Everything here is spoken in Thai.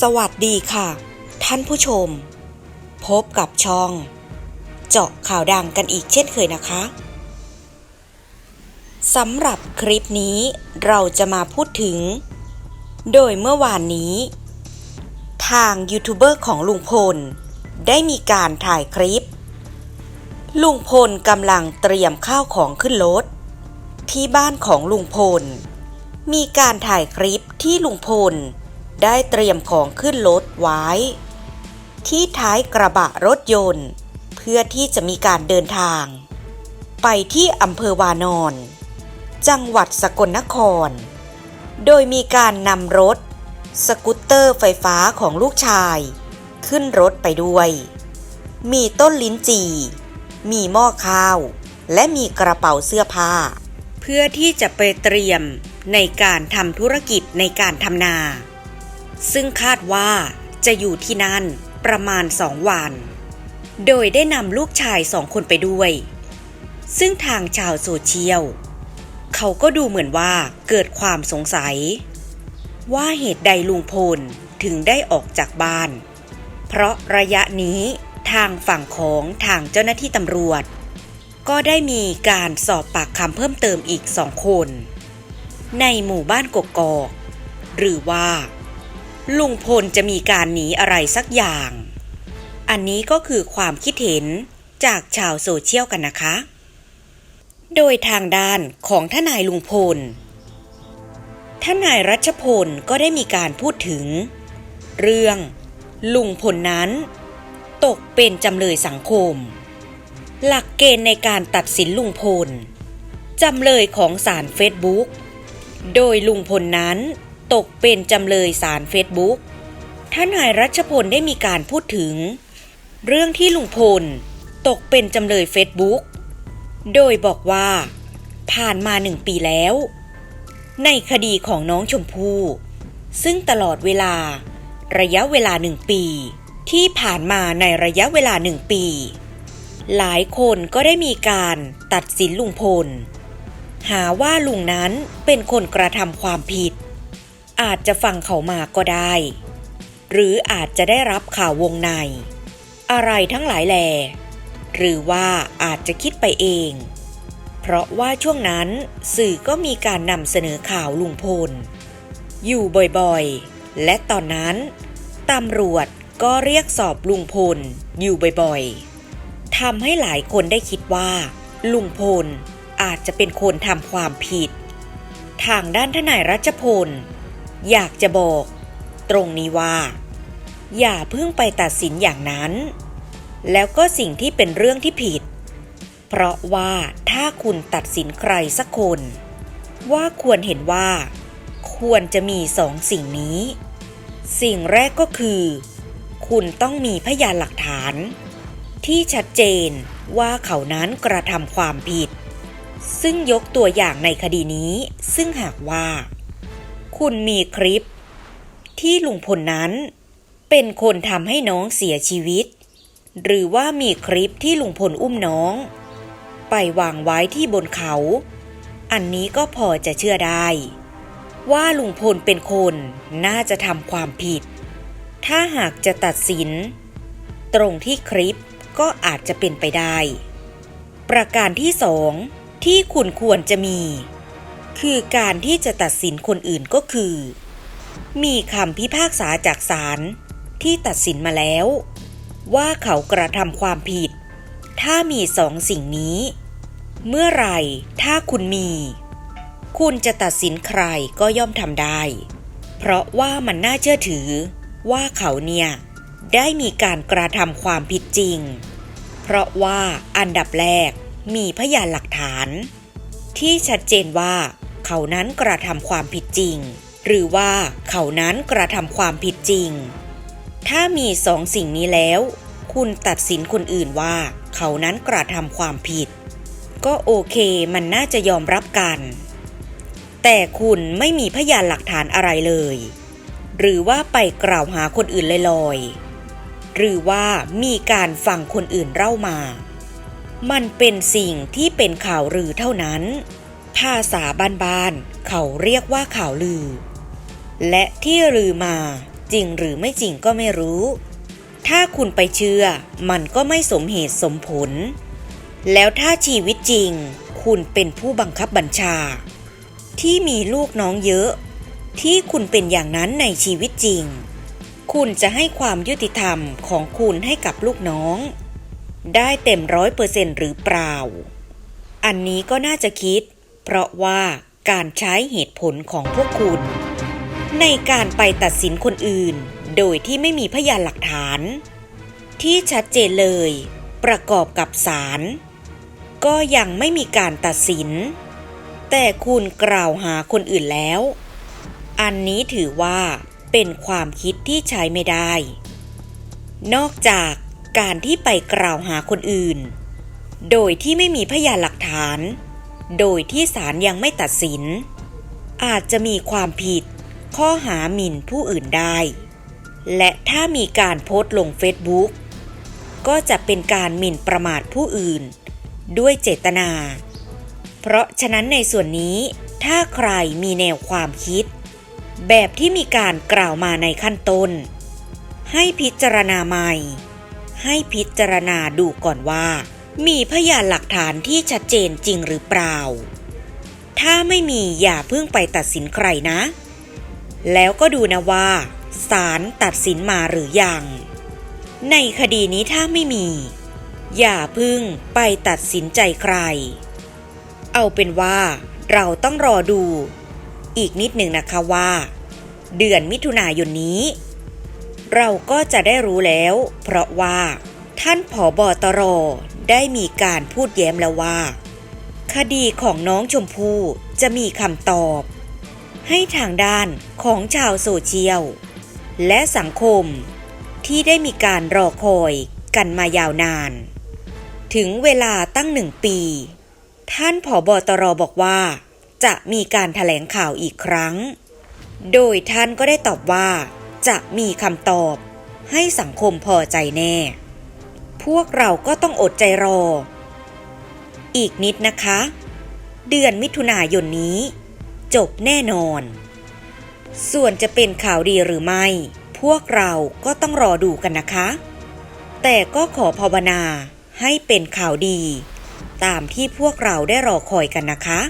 สวัสดีค่ะ ท่านผู้ชม พบกับช่อง เจาะข่าวดังกันอีกเช่นเคยนะคะสำหรับคลิปนี้เราจะมาพูดถึง โดยเมื่อวานนี้ ทางยูทูบเบอร์ของลุงพล ได้มีการถ่ายคลิป ลุงพลกำลังเตรียมข้าวของขึ้นรถที่บ้านของลุงพล มีการถ่ายคลิปที่ลุงพล ได้เตรียมของขึ้นรถไว้ ที่ท้ายกระบะรถยนต์ เพื่อที่จะมีการเดินทาง ไปที่อำเภอวานอน จังหวัดสกลนคร โดยมีการนำรถ สกูตเตอร์ไฟฟ้าของลูกชาย ขึ้นรถไปด้วย มีต้นลิ้นจี่ มีหม้อข้าว และมีกระเป๋าเสื้อผ้า เพื่อที่จะไปเตรียมในการทำธุรกิจในการทำนา ซึ่งคาดว่าจะอยู่ที่นั่นประมาณสองวัน โดยได้นำลูกชายสองคนไปด้วย ซึ่งทางชาวโซเชียล เขาก็ดูเหมือนว่าเกิดความสงสัย ว่าเหตุใดลุงพลถึงได้ออกจากบ้าน เพราะระยะนี้ทางฝั่งของทางเจ้าหน้าที่ตำรวจ ก็ได้มีการสอบปากคำเพิ่มเติมอีกสองคน ในหมู่บ้านกกอก หรือว่า ลุงพลจะมีการหนีอะไรสักอย่าง อันนี้ก็คือความคิดเห็นจากชาวโซเชียลกันนะคะ โดยทางด้านของทนายลุงพล ทนายรัชพลก็ได้มีการพูดถึง เรื่องลุงพลนั้น ตกเป็นจำเลยสังคม หลักเกณฑ์ในการตัดสินลุงพลจำเลยของศาลเฟซบุ๊ก โดยลุงพลนั้น ตกเป็นจำเลยศาลเฟซบุ๊กท่านนายรัชพลได้มีการพูดถึง เรื่องที่ลุงพล ตกเป็นจำเลยเฟซบุ๊กโดยบอกว่า ผ่านมาหนึ่งปีแล้ว ในคดีของน้องชมพู่ซึ่งตลอดเวลา ระยะเวลาหนึ่งปี ที่ผ่านมาในระยะเวลาหนึ่งปี หลายคนก็ได้มีการตัดสินลุงพล หาว่าลุงนั้นเป็นคนกระทำความผิด อาจจะฟังเขามาก็ได้ หรืออาจจะได้รับข่าววงใน อะไรทั้งหลายแหลหรือว่าอาจจะคิดไปเอง เพราะว่าช่วงนั้นสื่อก็มีการนำเสนอข่าวลุงพล อยู่บ่อยๆ และตอนนั้นตำรวจก็เรียกสอบลุงพลอยู่บ่อยๆทำให้หลายคนได้คิดว่า ลุงพลอาจจะเป็นคนทำความผิด ทางด้านทนายรัชพล อยากจะบอก ตรงนี้ว่า อย่าเพิ่งไปตัดสินอย่างนั้น แล้วก็สิ่งที่เป็นเรื่องที่ผิด เพราะว่าถ้าคุณตัดสินใครสักคน ว่าควรเห็นว่า ควรจะมีสองสิ่งนี้ สิ่งแรกก็คือ คุณต้องมีพยานหลักฐาน ที่ชัดเจนว่าเขานั้นกระทำความผิด ซึ่งยกตัวอย่างในคดีนี้ซึ่งหากว่า คุณมีคลิป ที่ลุงพลนั้น เป็นคนทำให้น้องเสียชีวิต หรือว่ามีคลิปที่ลุงพลอุ้มน้อง ไปวางไว้ที่บนเขา อันนี้ก็พอจะเชื่อได้ ว่าลุงพลเป็นคนน่าจะทำความผิด ถ้าหากจะตัดสิน ตรงที่คลิปก็อาจจะเป็นไปได้ ประการที่สองที่คุณควรจะมี คือการที่จะตัดสินคนอื่นก็คือ มีคำพิพากษาจากศาลที่ตัดสินมาแล้ว ว่าเขากระทำความผิด ถ้ามีสองสิ่งนี้ เมื่อไรถ้าคุณมี คุณจะตัดสินใครก็ย่อมทำได้ เพราะว่ามันน่าเชื่อถือ ว่าเขาเนี่ย ได้มีการกระทำความผิดจริง เพราะว่าอันดับแรกมีพยานหลักฐาน ที่ชัดเจนว่า เขานั้นกระทำความผิดจริง หรือว่าเขานั้นกระทำความผิดจริง ถ้ามีสองสิ่งนี้แล้ว คุณตัดสินคนอื่นว่า เขานั้นกระทำความผิด ก็โอเคมันน่าจะยอมรับกัน แต่คุณไม่มีพยานหลักฐานอะไรเลย หรือว่าไปกล่าวหาคนอื่นลอยๆหรือว่ามีการฟังคนอื่นเล่ามา มันเป็นสิ่งที่เป็นข่าวลือเท่านั้น ภาษาบ้านๆเขาเรียกว่าข่าวลือ และที่ลือมาจริงหรือไม่จริงก็ไม่รู้ ถ้าคุณไปเชื่อมันก็ไม่สมเหตุสมผล แล้วถ้าชีวิตจริง คุณเป็นผู้บังคับบัญชา ที่มีลูกน้องเยอะ ที่คุณเป็นอย่างนั้นในชีวิตจริง คุณจะให้ความยุติธรรมของคุณให้กับลูกน้อง ได้เต็มร้อยเปอร์เซ็นต์หรือเปล่า อันนี้ก็น่าจะคิด เพราะว่าการใช้เหตุผลของพวกคุณ ในการไปตัดสินคนอื่น โดยที่ไม่มีพยานหลักฐาน ที่ชัดเจนเลย ประกอบกับศาลก็ยังไม่มีการตัดสิน แต่คุณกล่าวหาคนอื่นแล้ว อันนี้ถือว่าเป็นความคิดที่ใช้ไม่ได้ นอกจากการที่ไปกล่าวหาคนอื่น โดยที่ไม่มีพยานหลักฐาน โดยที่ศาลยังไม่ตัดสิน อาจจะมีความผิด ข้อหาหมิ่นผู้อื่นได้ และถ้ามีการโพสต์ลงเฟซบุ๊กก็จะเป็นการหมิ่นประมาทผู้อื่น ด้วยเจตนา เพราะฉะนั้นในส่วนนี้ถ้าใครมีแนวความคิด แบบที่มีการกล่าวมาในขั้นต้น ให้พิจารณาใหม่ ให้พิจารณาดูก่อนว่า มีพยานหลักฐานที่ชัดเจนจริงหรือเปล่า ถ้าไม่มีอย่าเพิ่งไปตัดสินใครนะ แล้วก็ดูนะว่าศาลตัดสินมาหรือยัง ในคดีนี้ถ้าไม่มี อย่าเพึ่งไปตัดสินใจใคร เอาเป็นว่าเราต้องรอดู อีกนิดหนึ่งนะคะว่า เดือนมิถุนายนนี้ เราก็จะได้รู้แล้ว เพราะว่า ท่านผอบอตรได้มีการพูดแย้มแล้วว่า คดีของน้องชมพู่จะมีคำตอบ ให้ทางด้านของชาวโซเชียล และสังคมที่ได้มีการรอคอยกันมายาวนาน ถึงเวลาตั้งหนึ่งปี ท่านผอบอตรบอกว่า จะมีการถแถลงข่าวอีกครั้ง โดยท่านก็ได้ตอบว่า จะมีคำตอบให้สังคมพอใจแน่ พวกเราก็ต้องอดใจรอ อีกนิดนะคะ เดือนมิถุนายนนี้ จบแน่นอน ส่วนจะเป็นข่าวดีหรือไม่ พวกเราก็ต้องรอดูกันนะคะ แต่ก็ขอภาวนาให้เป็นข่าวดี ตามที่พวกเราได้รอคอยกันนะคะ